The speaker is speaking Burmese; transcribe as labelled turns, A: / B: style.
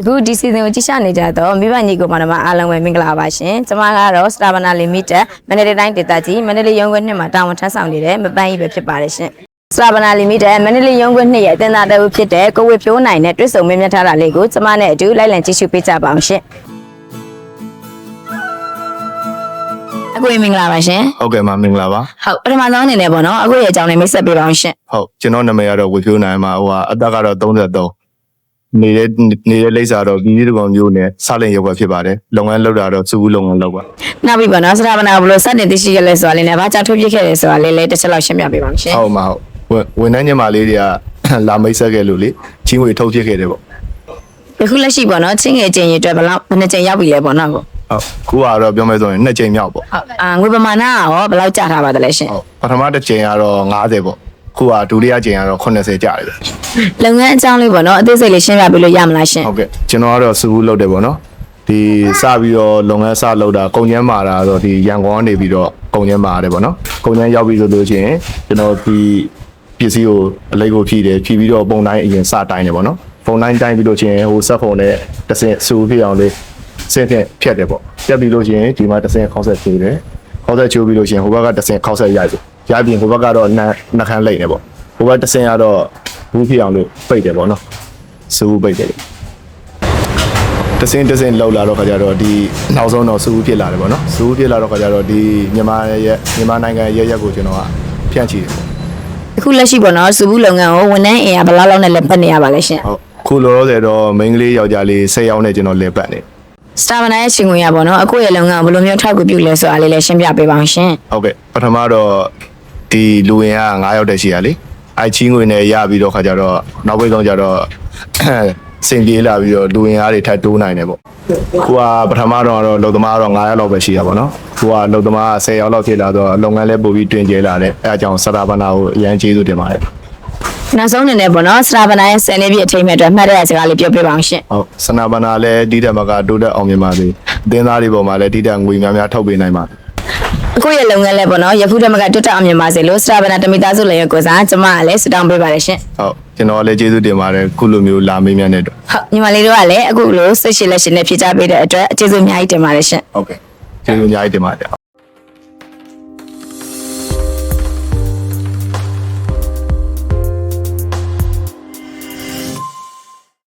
A: အခုဒီစီဇန်ကိုကြည့်ရှနေကြတော့မိဘညီကိုမတော်မအားလုံးပဲမင်္ဂလာပါရှင်။ကျွန်မကတော့စတာဗနာလီမီတက်မန္တလေးတိုင်းဒေသကြီးမန္တလေးရုံးခွဲနှစ်မှာတာဝန်ထမ်းဆောင်နေတဲ့မပန်းကြီးပဲဖြစ်ပါတယ်ရှင်။စတာဗနာလီမီတက်မန္တလေးရုံးခွဲနှစ်ရဲ့အသင်းသားတအုပ်ဖြစ်တဲ့ကိုဝေဖြိုးနိုင်နဲ့တွဲဆုံမြင့်မြတ်ထားတာလေးကိုကျွန်မနဲ့အတူလိုက်လံကြည့်ရှုပေးကြပါအောင်ရှင်။အခုမင်္ဂလာပါရှင်
B: ဟုတ်ကဲ့ပါမင်္ဂလာပါ။
A: ဟုတ်ပထမဆုံးအနေနဲ့ပေါ့နော်အခုရဲ့အကြောင်းလေးမိတ်ဆက်ပေးပါအောင်ရှင်
B: ဟုတ်ကျွန်တော်နာမည်ကတော့ဝေဖြိုးနိုင်မှာဟိုဟာအသက်ကတော့33 နေတဲ့နေတဲ့လိပ်စာတော့ပြည်ပြည်တကောင်မျိုးနဲ့စလင်ရုပ်ပဲဖြစ်ပါတယ်လုပ်ငန်းလုပ်တာတော့စူးလုပ်ငန်းလုပ်ပါ။
A: နောက်ပြီးပေါ့နော်စတာဗနာကိုဘယ်လိုစတင်သိရှိရလဲဆိုတာလေးနဲ့ဘာကြောင့်ထုတ်ပြခဲ့လဲဆိုတာလေးလည်းတစ်ချက်လောက်ရှင်းပြပေးပါအောင်ရှင်။
B: ဟုတ်မှာဟုတ်ဝန်ဝန်ထမ်းညမလေးတွေကလာမိတ်ဆက်ခဲ့လို့လေချင်းဝေထုတ်ဖြစ်ခဲ့တယ်ပေါ့
A: ယခုလက်ရှိပေါ့နော်ချင်းငယ်ချင်းရေအတွက်ဘယ်လောက်ဘယ်နှကြိမ်ရောက်ပြီလဲပေါ့နော်ကို
B: ဟုတ်ခုကတော့ပြောမယ်ဆိုရင်နှစ်ကြိမ်မြောက်ပေါ့
A: ဟုတ်အာငွေပမာဏကရောဘယ်လောက်ကြာထားပါသလဲရှင်
B: ဟုတ်ပထမတစ်ကြိမ်ကတော့90ပေါ့ ခုကဒုတိယကြိမ်ကတော့80ကျတယ်ဗျ
A: လုပ်ငန်းအကြောင်းလေးပေါ့နော်အသေးစိတ်လေးရှင်းပြပေးလို့ရမလားရှင်
B: ဟုတ်ကဲ့ကျွန်တော်ကတော့စူးလုပ်တယ်ပေါ့နော်ဒီစပြီးတော့လုပ်ငန်းစလုပ်တာကုန်ကျန်းမာတာဆိုတော့ဒီရန်ကုန်ကနေပြီးတော့ကုန်ကျန်းမာရတယ်ပေါ့နော်ကုန်ကျန်းရောက်ပြီဆိုလို့ရှိရင်ကျွန်တော်ဒီပစ္စည်းကိုအလေးကိုဖြည့်တယ်ဖြည့်ပြီးတော့ပုံတိုင်းအရင်စတိုင်းတယ်ပေါ့နော်ပုံတိုင်းတိုင်းပြီးလို့ရှိရင်ဟိုဆက်ဖုံနဲ့တစ်ဆင့်စူးဖြစ်အောင်လေးစင့်ဖြင့်ဖြတ်တယ်ပေါ့ဖြတ်ပြီးလို့ရှိရင်ဒီမှာတစ်ဆင့်ခေါက်ဆက်ချိုးတယ် ခေါက်ဆက်ချိုးပြီးလို့ရှိရင်ဟိုဘက်ကတစ်ဆင့်ခေါက်ဆက်ရိုက်တယ်ရိုက်ပြီးဟိုဘက်ကတော့နှမ်းနှခမ်းလိမ့်တယ်ပေါ့ဟိုဘက်တစ်ဆင့်ကတော့ဘူးဖြစ်အောင်လို့ပိတ်တယ်ပေါ့နော်စူးပိတ်တယ်တစင်းတစင်းလောက်လာတော့ခါကြတော့ဒီနောက်ဆုံးတော့စူးဖြစ်လာတယ်ပေါ့နော်စူးဖြစ်လာတော့ခါကြတော့ဒီမြန်မာရဲ့မြန်မာနိုင်ငံရဲ့ရက်ကိုကျွန်တော်ကဖြန့်ချီတယ်ပေါ့
A: အခုလက်ရှိပေါ့နော်စူဘူးလုပ်ငန်းကိုဝန်ထမ်းအင်အားဘယ်လောက်လောက်နဲ့လက်ပတ်နေရပါလဲရှင်
B: ဟုတ်ခုလောလောဆယ်တော့မိန်းကလေးယောက်ျားလေး10ယောက်နဲ့ကျွန်တော်လည်ပတ်နေ
A: စတာဗနာရဲ့ရှင်ဝင်ရပေါ့နော်အခုရဲ့လုပ်ငန်းကိုဘယ်လိုမျိုးထောက်ကူပြုလဲဆိုတာလေးလည်းရှင်းပြပေးပါအောင်ရှင်
B: ဟုတ်ကဲ့ပထမတော့ဒီလူဝင်က9ယောက်တည်းရှိရလေအိုက်ချင်းငွေနဲ့ရပြီးတော့ခါကြတော့နောက်ပိတ်ဆုံးကြတော့စင်ပြေးလာပြီးတော့လူဝင်အားတွေထပ်တိုးနိုင်တယ်ပေါ့ခုကပထမတော့တော့လုံသမားတော့9ယောက်လောက်ပဲရှိရပါတော့ခုကလုံသမား10ယောက်လောက်ဖြစ်လာတော့လုပ်ငန်းလည်းပို့ပြီးတွင်ကျဲလာတယ်အဲအကြောင်းစတာပနာကိုအရန်ကျေးဇူးတင်ပါတယ်
A: နောက်ဆုံးအနေနဲ့ပေါ့နော်စတာဗနာရဲ့ဆယ်လေးပြည့်အထိမ်းအမဲ့အတွက်မှတ်ရတဲ့စကားလေးပြောပြပါအောင်ရှင်
B: ဟုတ်စနာပနာလည်းဒီတက်မကတိုးတက်အောင်မြင်ပါစေအသင်းသားတွေပေါ်မှာလည်းဒီတက်ငွေများများထုတ်ပေးနိုင်ပါ
A: အခုရဲ့လုပ်ငန်းလေးပေါ့နော်ယခုတည်းမကတွတ်တက်အောင်မြင်ပါစေလို့စတာဗနာတမိသားစုလည်းရဲ့ကိုစားကျမကလည်းစတောင်းပေးပါတယ်ရှင်
B: ဟုတ်ကျွန်တော်လည်းကျေးဇူးတင်ပါတယ်ခုလိုမျိုးလာမေးမြန်းတဲ့အတွက်
A: ဟုတ်ညီမလေးတို့ကလည်းအခုလိုစိတ်ရှိလက်ရှိနဲ့ဖြေချပေးတဲ့အတွက်ကျေးဇူးအများကြီးတင်ပါတယ်ရှင်
B: ဟုတ်ကဲ့ကျေးဇူးအများကြီးတင်ပါတယ်